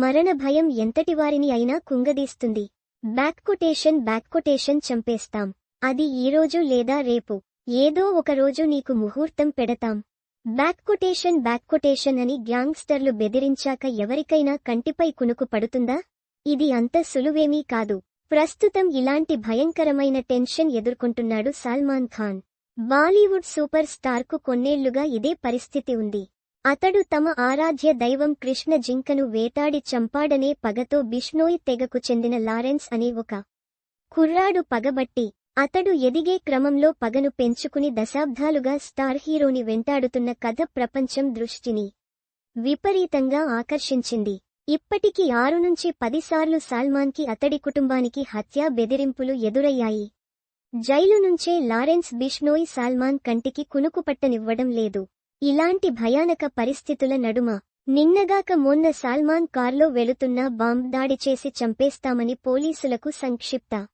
మరణ భయం ఎంతటివారిని అయినా కుంగదీస్తుంది. బ్యాక్ కొటేషన్ బ్యాక్ కొటేషన్ చంపేస్తాం. అది ఈరోజు లేదా రేపు. ఏదో ఒకరోజు నీకు ముహూర్తం పెడతాం. బ్యాక్ కొటేషన్ బ్యాక్ కొటేషన్ అని గ్యాంగ్స్టర్లు బెదిరించాక ఎవరికైనా కంటిపై కునుకు పడుతుందా? ఇది అంత సులువేమీ కాదు. ప్రస్తుతం ఇలాంటి భయంకరమైన టెన్షన్ ఎదుర్కొంటున్నాడు సల్మాన్ ఖాన్. బాలీవుడ్ సూపర్ స్టార్కు కొన్నేళ్ళుగా ఇదే పరిస్థితి ఉంది. అతడు తమ ఆరాధ్య దైవం కృష్ణ జింకను వేటాడి చంపాడనే పగతో బిష్నోయ్ తెగకు చెందిన లారెన్స్ అనే ఒక కుర్రాడు పగబట్టి అతడు ఎదిగే క్రమంలో పగను పెంచుకుని దశాబ్దాలుగా స్టార్ హీరోని వెంటాడుతున్న కథ ప్రపంచం దృష్టిని విపరీతంగా ఆకర్షించింది. ఇప్పటికి ఆరు నుంచి పదిసార్లు సాల్మాన్కి అతడి కుటుంబానికి హత్యా బెదిరింపులు ఎదురయ్యాయి. జైలు నుంచే లారెన్స్ బిష్నోయ్ సాల్మాన్ కంటికి కునుకుపట్టనివ్వడం లేదు. ఇలాంటి భయానక పరిస్థితుల నడుమ. నిన్నగాక మొన్న సాల్మాన్ కార్లో వెళుతున్న బాంబ్ దాడి చేసి చంపేస్తామని పోలీసులకు సంక్షిప్త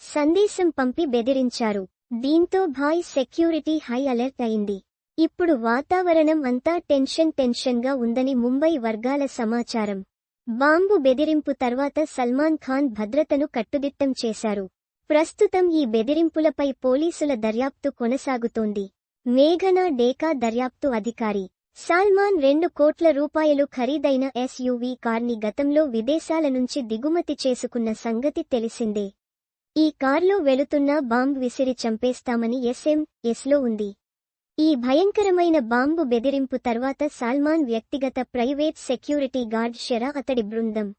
సందేశం పంపి బెదిరించారు. దీంతో భాయ్ సెక్యూరిటీ హై అలర్ట్ అయింది. ఇప్పుడు వాతావరణం అంతా టెన్షన్ టెన్షన్గా ఉందని ముంబై వర్గాల సమాచారం. బాంబు బెదిరింపు తర్వాత సల్మాన్ ఖాన్ భద్రతను కట్టుదిట్టం చేశారు. ప్రస్తుతం ఈ బెదిరింపులపై పోలీసుల దర్యాప్తు కొనసాగుతోంది. మేఘనా డేకా దర్యాప్తు అధికారి. సాల్మాన్ రెండు కోట్ల రూపాయలు ఖరీదైన ఎస్యూవీ కార్ని గతంలో విదేశాల నుంచి దిగుమతి చేసుకున్న సంగతి తెలిసిందే. ఈ కార్లో వెళుతున్న బాంబ్ విసిరి చంపేస్తామని ఎస్ఎం ఎస్లో ఉంది. ఈ భయంకరమైన బాంబు బెదిరింపు తర్వాత సాల్మాన్ వ్యక్తిగత ప్రైవేట్ సెక్యూరిటీ గార్డ్ షెరా అతడి బృందం.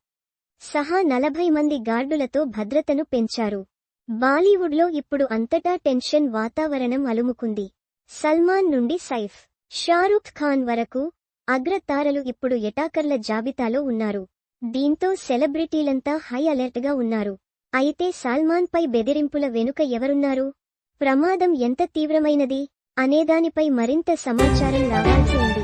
సహా నలభై మంది గార్డులతో భద్రతను పెంచారు. బాలీవుడ్లో ఇప్పుడు అంతటా టెన్షన్ వాతావరణం అలుముకుంది. సల్మాన్ నుండి సైఫ్. షారుఖ్ ఖాన్ వరకు అగ్రతారలు ఇప్పుడు ఎటాకర్ల జాబితాలో ఉన్నారు. దీంతో సెలబ్రిటీలంతా హై అలర్ట్గా ఉన్నారు. అయితే సల్మాన్పై బెదిరింపుల వెనుక ఎవరున్నారు? ప్రమాదం ఎంత తీవ్రమైనది? అనేదానిపై మరింత సమాచారం రావాల్సి ఉంది.